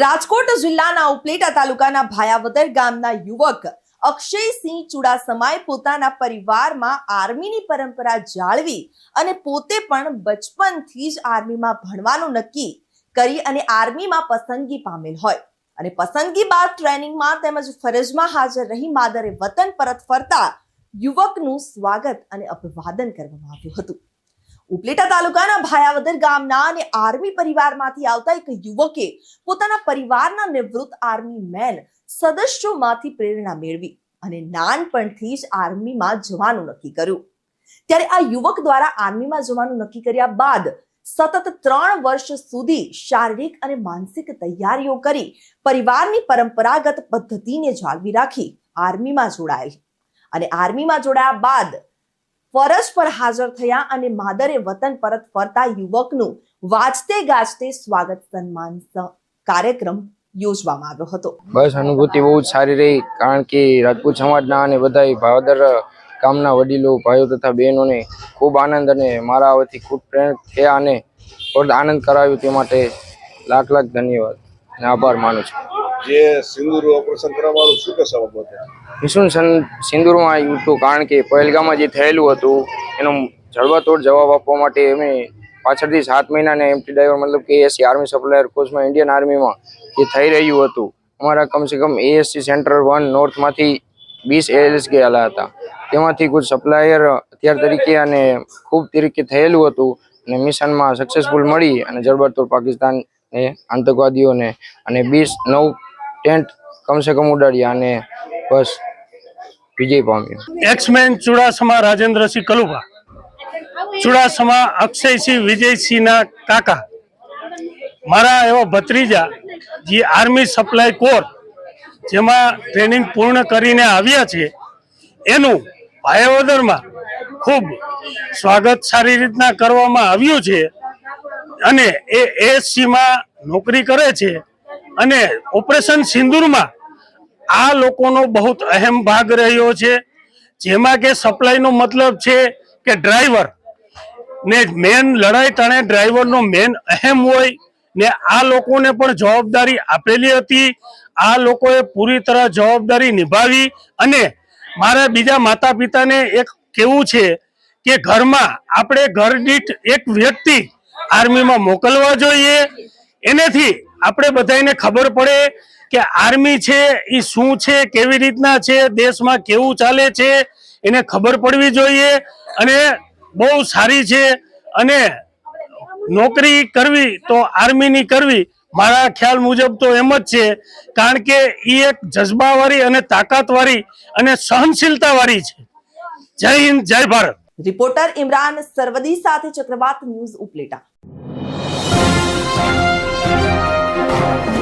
રાજકોટ જિલ્લાના ઉપલેટા તાલુકાના ભાયાવદર ગામના યુવક અક્ષયસિંહ ચુડાસમાએ પોતાના પરિવારમાં આર્મીની પરંપરા જાળવી અને પોતે પણ બચપનથી જ આર્મીમાં ભણવાનું નક્કી કરી અને આર્મીમાં પસંદગી પામેલ હોય. અને પસંદગી બાદ ટ્રેનિંગમાં તેમજ ફરજમાં હાજર રહી માદરે વતન પરત ફરતા યુવકનું સ્વાગત અને અભિવાદન કરવામાં આવ્યું હતું. ઉપલેટા તાલુકાના ભાયાવદર ગામના અને આર્મી પરિવારમાંથી આવતા એક યુવકે પોતાના પરિવારના નિવૃત્ત આર્મી મેન સદસ્યોમાંથી પ્રેરણા મેળવી અને નાનપણથી જ આર્મીમાં જવાનું નક્કી કર્યું. ત્યારે આ યુવક દ્વારા આર્મીમાં જવાનું નક્કી કર્યા બાદ સતત ત્રણ વર્ષ સુધી શારીરિક અને માનસિક તૈયારીઓ કરી પરિવારની પરંપરાગત પદ્ધતિને જાળવી રાખી આર્મીમાં જોડાયેલ. અને આર્મીમાં જોડાયા બાદ ફરજ પર હાજર થયા અને માદરે વતન પરત ફરતા યુવકનું વાજતે ગાજતે સ્વાગત સન્માન કાર્યક્રમ યોજવામાં આવ્યો હતો. બસ અનુભૂતિ બહુ જ સારી રહી, કારણ કે રાજપૂત સમાજના અને બધા ભાવદર ગામના વડીલો, ભાઈઓ તથા બહેનોને ખૂબ આનંદ અને મારા આવતી ખૂબ પ્રેરિત થયા અને આનંદ કરાવ્યો તે માટે લાખ લાખ ધન્યવાદ અને આભાર માનું છું. જે સિંદૂર ઓપરેશન કરવાનું શું કહેશો બાબતે સન સિંદૂરમાં આવ્યું હતું, કારણ કે પહેલગામમાં જે થયેલું હતું, એનો જડબાતોડ જવાબ આપવા માટે અમે પાછળથી સાત મહિનાને એમટી ડ્રાઈવર મતલબ કે એસી આર્મી સપ્લાયર કોર્સમાં ઇન્ડિયન આર્મીમાં જે થઈ રહ્યું હતું, અમારા કમસે કમ એએસસી સેન્ટર વન નોર્થમાંથી વીસ એએલએસ ગયેલા હતા. તેમાંથી કુછ સપ્લાયર હથિયાર તરીકે અને ખૂબ તરીકે થયેલું હતું, અને મિશનમાં સક્સેસફુલ મળી અને જડબાતોડ પાકિસ્તાન આતંકવાદીઓને અને વીસ નવ ટેન્ટ કમસે કમ ઉડાડ્યા અને બસ વિજય પામ્યો. એક્સમેન ચુડાસમા રાજેન્દ્રસિંહ કલુભા ચુડાસમા અક્ષયસિંહ, વિજયસિંહના કાકા. મારા એવા ભત્રીજા જે આર્મી સપ્લાય કોર જેમાં ટ્રેનિંગ પૂર્ણ કરીને આવ્યા છે, એનું ભાયાવદરમાં ખૂબ સ્વાગત સારી રીતના કરવામાં આવ્યું છે અને એ એસસીમાં નોકરી કરે છે. અને ઓપરેશન સિંદૂરમાં આ લોકોનો બહુ અહેમ ભાગ રહ્યો છે, જેમાં કે સપ્લાયનો મતલબ છે કે ડ્રાઈવર ને મેન લડાઈ તણે ડ્રાઈવરનો મેન અહેમ હોય ને આ લોકોને પણ જવાબદારી આપેલી હતી. આ લોકોએ પૂરી તરહ જવાબદારી નિભાવી અને મારા બીજા માતા પિતાને એક કેવું છે કે ઘરમાં આપણે ઘર દીઠ એક વ્યક્તિ આર્મીમાં મોકલવા જોઈએ. એનેથી આપણે બધાને ખબર પડે કે આર્મી છે એ શું છે, કેવી રીતના છે, દેશમાં કેવું ચાલે છે, એને ખબર પડવી જોઈએ અને બહુ સારી છે. અને નોકરી કરવી તો આર્મીની કરવી, મારા ખ્યાલ મુજબ તો એમ જ છે. કારણ કે એ એક જજ્બાવાળી અને તાકાતવાળી અને સહનશીલતાવાળી છે. જય હિન્દ, જય ભારત. રિપોર્ટર ઇમરાન સરવદી સાથે ચક્રવાત ન્યૂઝ ઉપલેટા. Thank you.